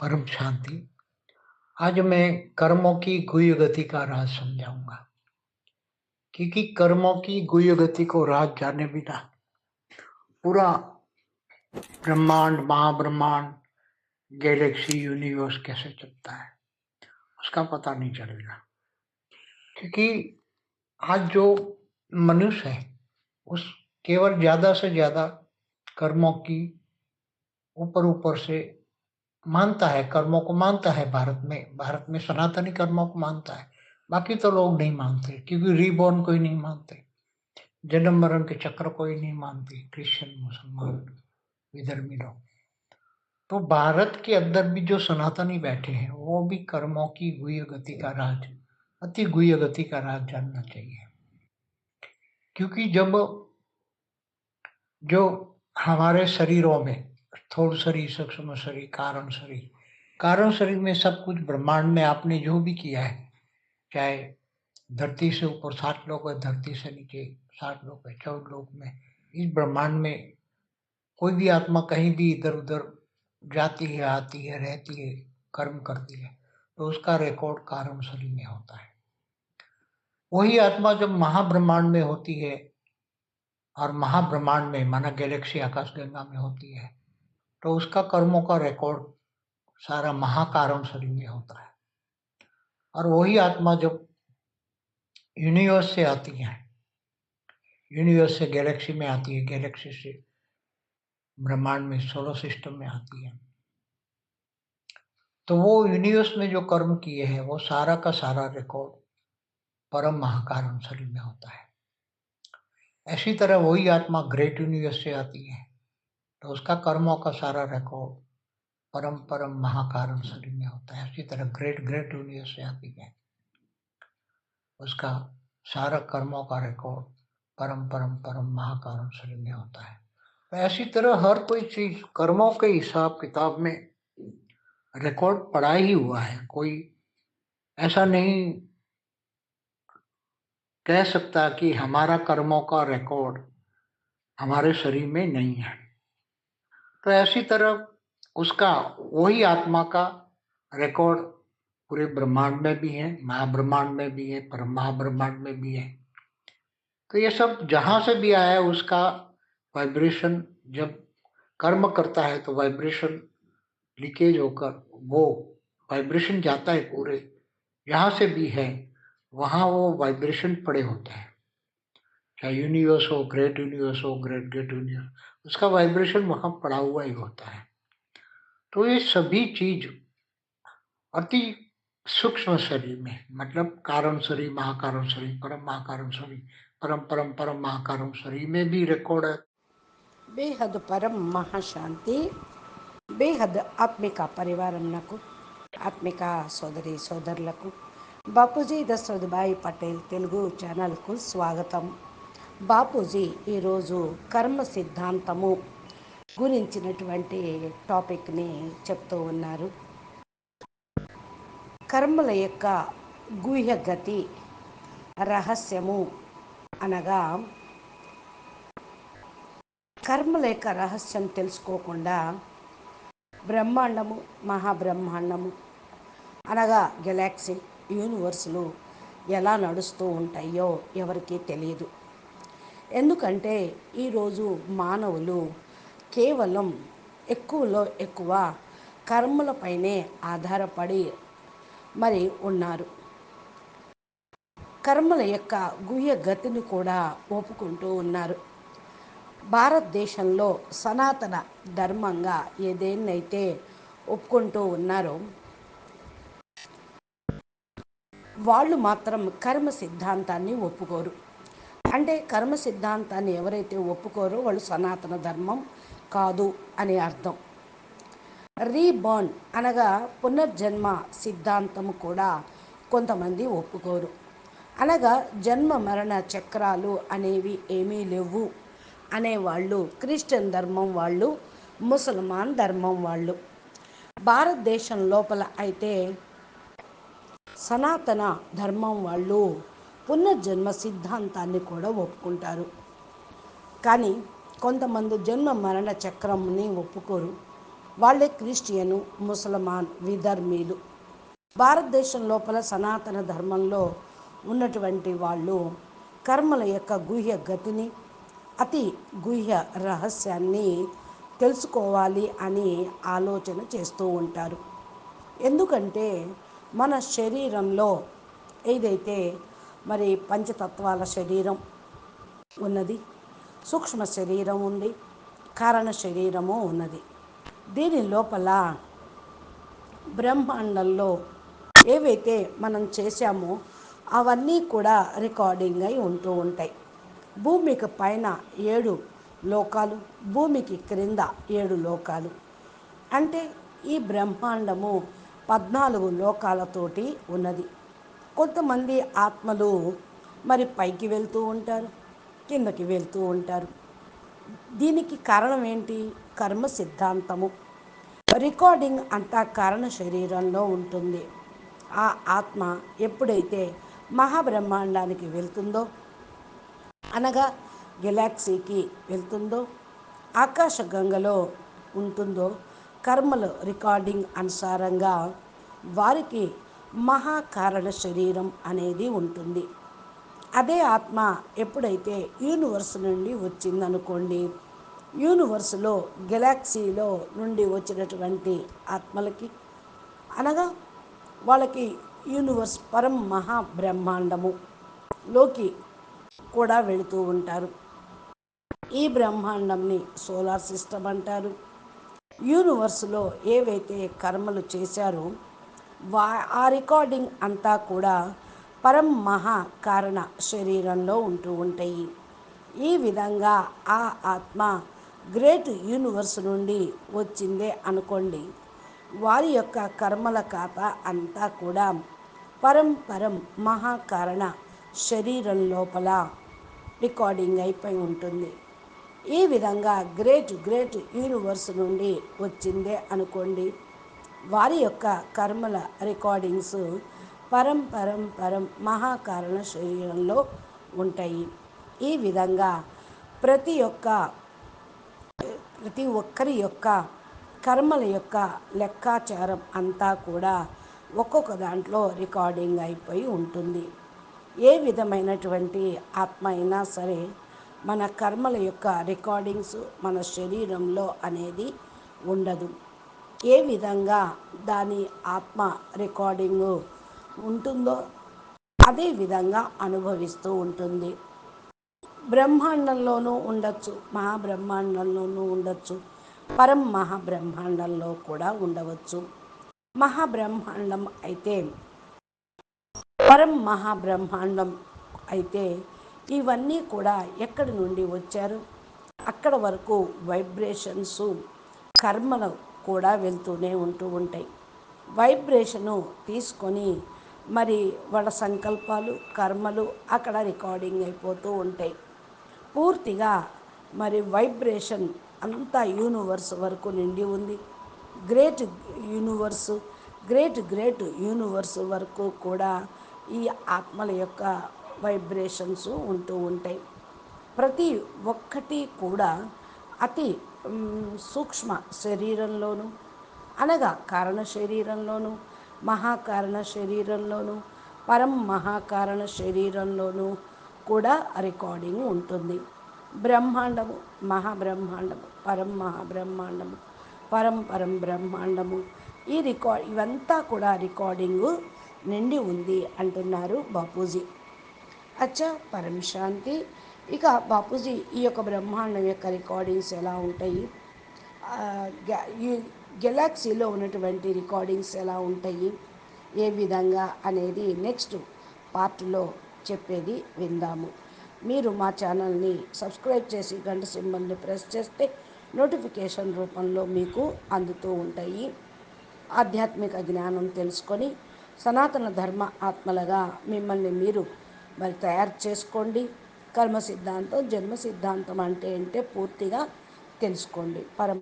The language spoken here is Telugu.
परम शांति। आज मैं कर्मों की गुह्य गति का राज समझाऊँगा। क्योंकि कर्मों की गुह्य गति को राज जाने बिना पूरा ब्रह्मांड, महाब्रह्मांड, गैलेक्सी, यूनिवर्स कैसे चलता है, उसका पता नहीं चलेगा। क्योंकि आज जो मनुष्य है, उस केवल ज़्यादा से ज़्यादा कर्मों की ऊपर ऊपर से मानता है, कर्मों को मानता है भारत में। भारत में सनातनी कर्मों को मानता है। बाकी तो लोग नहीं मानते, क्योंकि रीबॉर्न कोई नहीं मानते। जन्म मरण के चक्र कोई नहीं मानते क्रिश्चियन मुसलमान, विधर्मी लोग। तो भारत के अंदर भी जो सनातनी बैठे हैं, वो भी कर्मों की गुह्य गति का राज, अति गुह्य गति का राज जानना चाहिए। क्योंकि जब, जो हमारे शरीरों में स्थूल शरीर, सूक्ष्म शरीर, कारण शरीर। कारण शरीर में सब कुछ ब्रह्मांड में आपने जो भी किया है, चाहे धरती से ऊपर सात लोग है, धरती से नीचे सात लोग है, चौदह लोग में, इस ब्रह्मांड में कोई भी आत्मा कहीं भी इधर उधर जाती है, आती है, रहती है, कर्म करती है तो उसका रिकॉर्ड कारण शरीर में होता है। वही आत्मा जब महाब्रह्मांड में होती है और महाब्रह्मांड में, माना गैलेक्सी आकाश गंगा में होती है तो उसका कर्मों का रिकॉर्ड सारा महाकारण शरीर में होता है। और वही आत्मा जब यूनिवर्स से आती है यूनिवर्स से गैलेक्सी में आती है गैलेक्सी से ब्रह्मांड में सोलर सिस्टम में आती है तो वो यूनिवर्स में जो कर्म किए हैं, वो सारा का सारा रिकॉर्ड परम महाकारण शरीर में होता है। ऐसी तरह वही आत्मा ग्रेट यूनिवर्स से आती है। तो उसका कर्मों का सारा रिकॉर्ड परम परम महाकारण शरीर में होता है। इसी तरह ग्रेट ग्रेट यूनिवर्स से आती है? उसका सारा कर्मों का रिकॉर्ड परम परम परम महाकारण शरीर में होता है। तो ऐसी तरह हर कोई चीज़ कर्मों के हिसाब किताब में रिकॉर्ड पड़ा ही हुआ है। कोई ऐसा नहीं कह सकता कि हमारा कर्मों का रिकॉर्ड हमारे शरीर में नहीं है। तो ऐसी तरह उसका वही आत्मा का रिकॉर्ड पूरे ब्रह्मांड में भी है, महाब्रह्मांड में भी है पर महाब्रह्मांड में भी है। तो ये सब जहाँ से भी आया है, उसका वाइब्रेशन जब कर्म करता है तो वाइब्रेशन लीकेज होकर वो वाइब्रेशन जाता है पूरे, जहाँ से भी है, वहाँ वो वाइब्रेशन पड़े होते हैं। चाहे यूनिवर्स हो ग्रेट यूनिवर्स हो ग्रेट ग्रेट यूनिवर्स उसका वाइब्रेशन वहां पड़ा हुआ ही होता है तो ये सभी चीज अति सूक्ष्म शरीर में मतलब कारण शरीर महाकारण शरीर परम महाकारण शरीर परम परम परम महाकारण शरीर में भी रिकॉर्ड है బేహద్ పరం మహాశాంతి బేహద్ ఆత్మిక పరివారంకు ఆత్మిక సోదరి సోదరులకు బాపూజీ దశరథ్ పటేల్ తెలుగు ఛానల్కు స్వాగతం బాపూజీ ఈరోజు కర్మ సిద్ధాంతము గురించినటువంటి టాపిక్ని చెప్తూ ఉన్నారు. కర్మల యొక్క గుహ్యగతి రహస్యము అనగా కర్మల యొక్క రహస్యం తెలుసుకోకుండా బ్రహ్మాండము మహాబ్రహ్మాండము అనగా గెలాక్సీ యూనివర్సులు ఎలా నడుస్తూ ఉంటాయో ఎవరికీ తెలియదు. ఎందుకంటే ఈరోజు మానవులు కేవలం ఎక్కువలో ఎక్కువ కర్మలపైనే ఆధారపడి మరి ఉన్నారు. కర్మల యొక్క గుహ్య గతిని కూడా ఒప్పుకుంటూ ఉన్నారు. భారతదేశంలో సనాతన ధర్మంగా ఏదేనైతే ఒప్పుకుంటూ ఉన్నారో వాళ్ళు మాత్రం కర్మ సిద్ధాంతాన్ని ఒప్పుకోరు. అంటే కర్మ సిద్ధాంతాన్ని ఎవరైతే ఒప్పుకోరో వాళ్ళు సనాతన ధర్మం కాదు అని అర్థం. రీబర్న్ అనగా పునర్జన్మ సిద్ధాంతము కూడా కొంతమంది ఒప్పుకోరు. అనగా జన్మ మరణ చక్రాలు అనేవి ఏమీ లేవు అనేవాళ్ళు క్రిస్టియన్ ధర్మం వాళ్ళు ముసల్మాన్ ధర్మం వాళ్ళు. భారతదేశం లోపల అయితే సనాతన ధర్మం వాళ్ళు పునర్జన్మ సిద్ధాంతాన్ని కూడా ఒప్పుకుంటారు. కానీ కొంతమంది జన్మ మరణ చక్రంని ఒప్పుకోరు. వాళ్ళే క్రిస్టియను ముసల్మాన్ విధర్మీలు భారతదేశం లోపల సనాతన ధర్మంలో ఉన్నటువంటి వాళ్ళు కర్మల యొక్క గుహ్య గతిని అతి గుహ్య రహస్యాన్ని తెలుసుకోవాలి అని ఆలోచన చేస్తూ ఉంటారు. ఎందుకంటే మన శరీరంలో ఏదైతే మరి పంచతత్వాల శరీరం ఉన్నది సూక్ష్మ శరీరం ఉంది కారణ శరీరము ఉన్నది. దీని లోపల బ్రహ్మాండంలో ఏవైతే మనం చేశామో అవన్నీ కూడా రికార్డింగ్ అయి ఉంటూ ఉంటాయి. భూమికి పైన ఏడు లోకాలు భూమికి క్రింద ఏడు లోకాలు. అంటే ఈ బ్రహ్మాండము పద్నాలుగు లోకాలతోటి ఉన్నది. కొంతమంది ఆత్మలు మరి పైకి వెళ్తూ ఉంటారు కిందకి వెళ్తూ ఉంటారు. దీనికి కారణం ఏంటి? కర్మ సిద్ధాంతము. రికార్డింగ్ అంతా కారణ శరీరంలో ఉంటుంది. ఆ ఆత్మ ఎప్పుడైతే మహాబ్రహ్మాండానికి వెళ్తుందో అనగా గెలాక్సీకి వెళ్తుందో ఆకాశ గంగలో ఉంటుందో కర్మలు రికార్డింగ్ అనుసారంగా వారికి మహాకారణ శరీరం అనేది ఉంటుంది. అదే ఆత్మ ఎప్పుడైతే యూనివర్స్ నుండి వచ్చిందనుకోండి యూనివర్స్లో గెలాక్సీలో నుండి వచ్చినటువంటి ఆత్మలకి అనగా వాళ్ళకి యూనివర్స్ పరం మహాబ్రహ్మాండము లోకి కూడా వెళుతూ ఉంటారు. ఈ బ్రహ్మాండంని సోలార్ సిస్టమ్ అంటారు. యూనివర్స్లో ఏవైతే కర్మలు చేశారో వా ఆ రికార్డింగ్ అంతా కూడా పరం మహా కారణ శరీరంలో ఉంటూ ఉంటాయి. ఈ విధంగా ఆ ఆత్మ గ్రేట్ యూనివర్స్ నుండి వచ్చిందే అనుకోండి. వారి యొక్క కర్మల ఖాతా అంతా కూడా పరంపరం మహాకారణ శరీరం లోపల రికార్డింగ్ అయిపోయి ఉంటుంది. ఈ విధంగా గ్రేట్ గ్రేట్ యూనివర్స్ నుండి వచ్చిందే అనుకోండి. వారి యొక్క కర్మల రికార్డింగ్స్ పరం పరం పరం మహాకారణ శరీరంలో ఉంటాయి. ఈ విధంగా ప్రతి ఒక్క ప్రతి ఒక్కరి యొక్క కర్మల యొక్క లెక్కాచారం అంతా కూడా ఒక్కొక్క దాంట్లో రికార్డింగ్ అయిపోయి ఉంటుంది. ఏ విధమైనటువంటి ఆత్మ అయినా సరే మన కర్మల యొక్క రికార్డింగ్స్ మన శరీరంలో అనేది ఉండదు. ఏ విధంగా దాని ఆత్మ రికార్డింగు ఉంటుందో అదే విధంగా అనుభవిస్తూ ఉంటుంది. బ్రహ్మాండంలోనూ ఉండొచ్చు మహాబ్రహ్మాండంలోనూ ఉండొచ్చు పరం మహాబ్రహ్మాండంలో కూడా ఉండవచ్చు. మహాబ్రహ్మాండం అయితే పరం మహాబ్రహ్మాండం అయితే ఇవన్నీ కూడా ఎక్కడి నుండి వచ్చారు? అక్కడ వరకు వైబ్రేషన్స్ కర్మలు కూడా వెళ్తూనే ఉంటూ ఉంటాయి. వైబ్రేషను తీసుకొని మరి వాళ్ళ సంకల్పాలు కర్మలు అక్కడ రికార్డింగ్ అయిపోతూ ఉంటాయి. పూర్తిగా మరి వైబ్రేషన్ అంతా యూనివర్స్ వరకు నిండి ఉంది. Great universe great great universe వరకు కూడా ఈ ఆత్మల యొక్క వైబ్రేషన్స్ ఉంటూ ఉంటాయి. ప్రతి ఒక్కటి కూడా అతి సూక్ష్మ శరీరంలోనూ అనగా కారణ శరీరంలోనూ మహాకారణ శరీరంలోనూ పరం మహాకారణ శరీరంలోనూ కూడా రికార్డింగ్ ఉంటుంది. బ్రహ్మాండము మహాబ్రహ్మాండము పరం మహాబ్రహ్మాండము పరం పరం బ్రహ్మాండము ఈ రికార్డ్ ఇవంతా కూడా రికార్డింగు నిండి ఉంది అంటున్నారు బాపూజీ. అచ్చా పరం శాంతి ఇక బాపూజీ ఈ యొక్క బ్రహ్మాండం యొక్క రికార్డింగ్స్ ఎలా ఉంటాయి? ఈ గెలాక్సీలో ఉన్నటువంటి రికార్డింగ్స్ ఎలా ఉంటాయి? ఏ విధంగా అనేది నెక్స్ట్ పార్ట్లో చెప్పేది విందాము. మీరు మా ఛానల్ని సబ్స్క్రైబ్ చేసి గంట సింబల్ని ప్రెస్ చేస్తే నోటిఫికేషన్ రూపంలో మీకు అందుతూ ఉంటాయి. ఆధ్యాత్మిక జ్ఞానం తెలుసుకొని సనాతన ధర్మ ఆత్మలుగా మిమ్మల్ని మీరు మరి తయారు చేసుకోండి. కర్మ సిద్ధాంతం జన్మ సిద్ధాంతం అంటే ఏంటో పూర్తిగా తెలుసుకోండి. పరం